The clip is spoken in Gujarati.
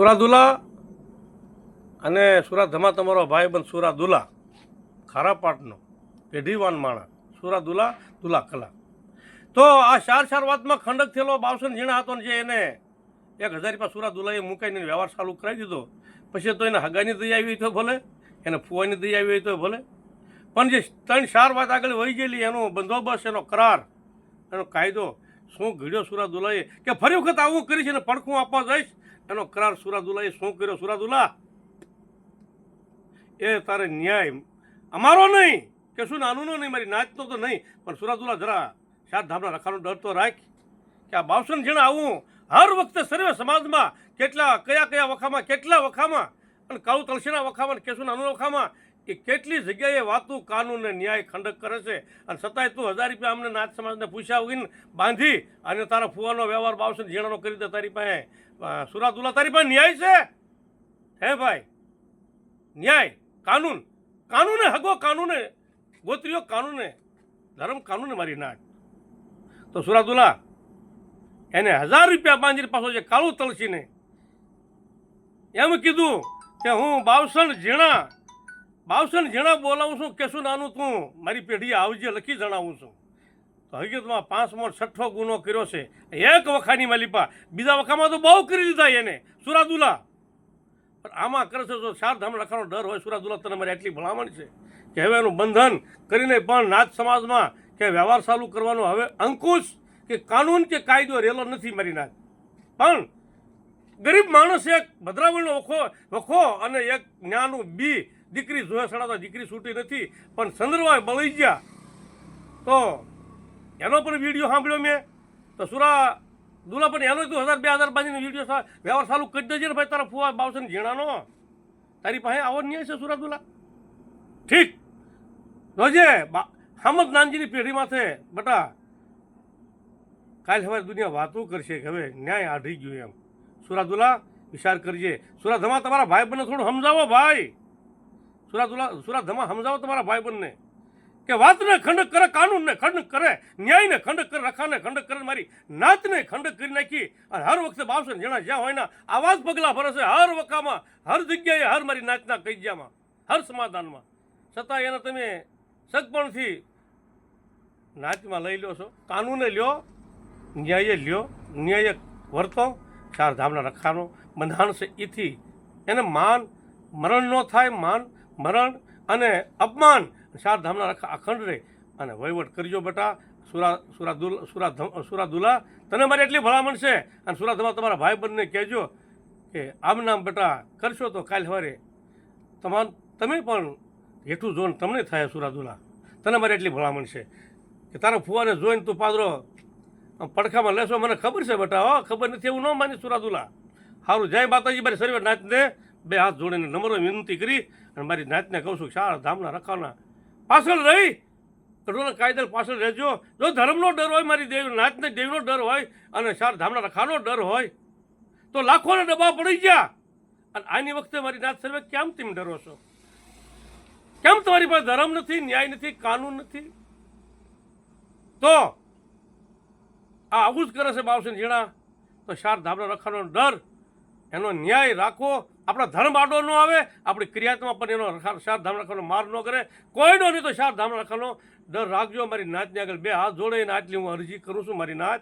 સુરાદુલા અને સુરાધમા તમારો ભાઈબંધ સુરાદુલા ખારા પાટનો પેઢીવાન માણા, સુરાદુલા દુલા કલા. તો આ ચાર ચાર વાતમાં ખંડક થયેલો બાવસન ઝીણા હતો ને જે એને એક હજાર રૂપિયા સુરાદુલાએ મૂકાઈને વ્યવહાર ચાલુ કરાવી દીધો. પછી તો એને હગાની દઈ આવી હોય તો ભલે, એને ફુવાની દઈ આવી હોય તો ભલે. પણ જે ત્રણ ચાર વાત આગળ વહી ગયેલી, એનો બંદોબસ્ત, એનો કરાર, એનો કાયદો, શું ઘડ્યો સુરાદુલાએ કે ફરી વખત આવું કરીશ અને પડખું આપવા જઈશ? એનો કરાર સુરાદુલાએ શું કર્યો? સુરાદુલા એ તારે ન્યાય અમારો નહીં, કે શું નાનું નહીં, મારી નાચનો તો નહીં. પણ સુરાદુલા જરા સાત ધામના રખાનો ડર તો રાખ, કે આ બાવસન જેણે આવું હર વખતે સર્વે સમાજમાં કેટલા, કયા કયા વખામાં, કેટલા વખામાં, અને કાળુ તલસીના વખામાં કેશુ નાનું વખામાં એ કેટલી જગ્યાએ વાતું કાનૂન ને ન્યાય ખંડક કરે છે? અને છતાંય તું હજાર રૂપિયા અમને નાથ સમાજને પૂછ્યા વગીને બાંધી અને તારા ફુવાનો વ્યવહાર બાવશે ઝીણાનો કરી દે તારી પાસે. અ, સુરાદુલા તારી પાસે ન્યાય છે? હે ભાઈ? ન્યાય કાનૂન. કાનૂને હગો કાનૂને. ગોત્રીઓ કાનૂને. ધર્મ કાનૂને મારી નાટ તો સુરાદુલા એને હજાર રૂપિયા બાંધીને પાછો જે કાળું તલસીને એમ કીધું કે હું બાવસણ ઝીણા બાવસણ ઝીણા બોલાવું છું કેશું નાનું તું? મારી પેઢીએ આવજે, લખી જણાવું છું. તો હકીકતમાં પાંચમો છઠ્ઠો ગુનો કર્યો છે. એક વખાની માલિપા. બીજા વખામાં તો બહુ કરી દીધા એને. સુરાદુલા. પણ આમાં કરે છે જો ચાર ધામ ડર હોય, સુરાદુલા તને મારી આટલી ભલામણ છે? કે હવે એનું બંધન કરીને પણ નાચ સમાજમાં કે વ્યવહાર ચાલુ કરવાનો હવે અંકુશ કે કાનૂન કે કાયદો રેલો નથી મારી નાચ પણ ગરીબ માણસ એક, ભદ્રાવળનો વખો વખો અને એક જ્ઞાનું બી દીકરી જોયા સડાતા દીકરી છૂટી નથી, પણ ચંદ્રભાઈ બળી ગયા. તો એનો પણ વીડિયો સાંભળ્યો મેં. તો સુરા, દુલા પણ એનો તું હજાર બે, હજાર બાંધીને વીડિયો વ્યવહાર ચાલુ કરી દેજે ને ભાઈ, તારા ફુવા બાવસન ઝીણાનો. તારી પાસે આવો ન્યાય છે સુરા દુલા? ઠીક. જોજે બા નાનજીની પેઢી માથે, બટા, કાલ હવે દુનિયા વાતો કરશે કે હવે ન્યાય આઢી ગયું એમ. સુરાદુલા વિચાર કરજે. સુરાધમા તમારા ભાઈ બંને થોડું સમજાવો ભાઈ. સુરાદુલા સુરાધમા સમજાવો તમારા ભાઈ બંને. કે વાતને ખંડક કરે, કાનૂનને ખંડક કરે, ન્યાયને ખંડક કરે, રખાને ખંડક કરે, મારી નાતને ખંડક કરી નાખી અને હર વખતે બાવસન જણા જ્યાં હોય ને આવા જ પગલાં ભરશે હર વખામાં, હર જગ્યાએ હર મારી નાતના કૈજામાં હર સમાધાનમાં. છતાં એને તમે સગપણથી નાચમાં લઈ લો છો, કાનૂને લ્યો, ન્યાયે લ્યો, ન્યાયે વર્તો ચાર ધામના રખાનો બંધાણ છે એથી એને માન મરણ ન થાય, માન મરણ અને અપમાન. ચારધામના રખા અખંડ રહે અને વહીવટ કરજો બેટા. સુરા સુરાદુલ સુરા સુરાદુલા તને મારી એટલી ભલામણ છે અને સુરાધમા તમારા ભાઈ બંને કહેજો કે, આમ નામ બેટા કરશો તો કાલ સવારે તમામ તમે પણ હેઠું જોઈને તમને થાય સુરાદુલા તને મારી એટલી ભલામણ છે કે, તારા ફુવાને જોઈને તું પાદરો પડખામાં લેશો? મને ખબર છે બેટા, હો, ખબર નથી, એવું ન માની સુરાદુલા સારું જય માતાજી, મારી સર્વે નાચને બે હાથ જોડીને નમ્ર વિનંતી કરી અને મારી નાતને કહું છું શાળા, ધામના રખાના પાછળ રહી. કઠોળના કાયદા પાછળ રહેજો. જો ધર્મનો ડર હોય, મારી દેવી નાતને દેવીનો ડર હોય અને ચાર ધામના, રખાનો ડર હોય, તો લાખોના ડબ્બા પડી ગયા. અને આની વખતે મારી નાથ સર્વે કેમ તેમ ડરો છો? કેમ તમારી પાસે ધર્મ નથી, ન્યાય નથી, કાનૂન નથી? તો આ આવું જ કરે છે બાવસન જીણા તો ચાર ધામના, રખાનો ડર એનો ન્યાય રાખવો, આપણા ધર્મ આડો ન આવે, આપણી ક્રિયાત્મા પણ એનો શાર ધામ રાખવાનો માર ન કરે. કોઈનો નહીં તો શાર ધામ રાખવાનો. ડર રાખજો મારી નાચની આગળ બે હાથ જોડે આટલી હું અરજી કરું છું મારી નાચ